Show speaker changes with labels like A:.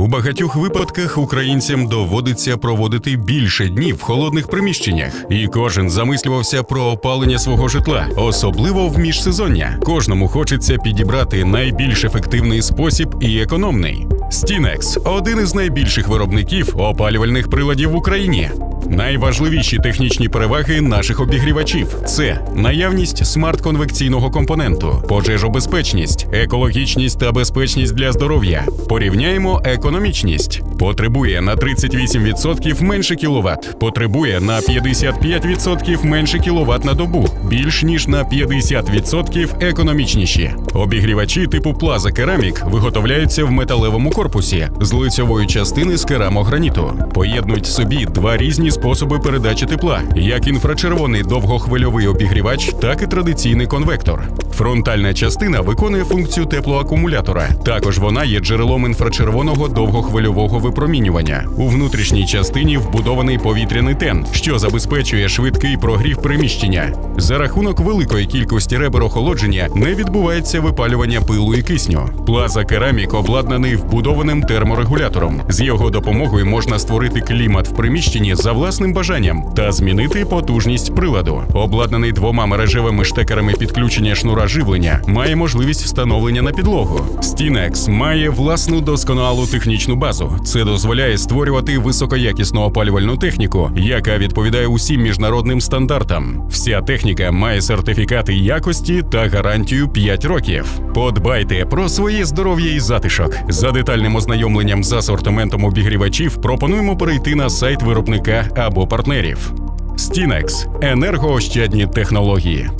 A: У багатьох випадках українцям доводиться проводити більше днів в холодних приміщеннях, і кожен замислювався про опалення свого житла, особливо в міжсезоння. Кожному хочеться підібрати найбільш ефективний спосіб і економний. Стінекс один із найбільших виробників опалювальних приладів в Україні. Найважливіші технічні переваги наших обігрівачів це наявність смарт-конвекційного компоненту, пожежобезпечність, екологічність та безпечність для здоров'я. Порівняємо економічність. Потребує на 38% менше кіловат, потребує на 55% менше кіловат на добу, більш ніж на 50% економічніші. Обігрівачі типу Plaza Ceramic виготовляються в металевому корпусі з лицьової частини з керамограніту. Поєднують собі два різні способи передачі тепла: як інфрачервоний довгохвильовий обігрівач, так і традиційний конвектор. Фронтальна частина виконує функцію теплоакумулятора. Також вона є джерелом інфрачервоного довгохвильового випромінювання. У внутрішній частині вбудований повітряний тен, що забезпечує швидкий прогрів приміщення. За рахунок великої кількості ребер охолодження не відбувається випалювання пилу і кисню. Плаза Керамік обладнаний вбудованим терморегулятором. З його допомогою можна створити клімат в приміщенні за власним бажанням та змінити потужність приладу. Обладнаний двома мережевими штекерами підключення шнура живлення, має можливість встановлення на підлогу. Steenex має власну досконалу технічну базу. Це дозволяє створювати високоякісну опалювальну техніку, яка відповідає усім міжнародним стандартам. Вся техніка має сертифікати якості та гарантію 5 років. Подбайте про своє здоров'я і затишок. За детальним ознайомленням з асортиментом обігрівачів пропонуємо перейти на сайт виробника або партнерів. Steenex – енергоощадні технології.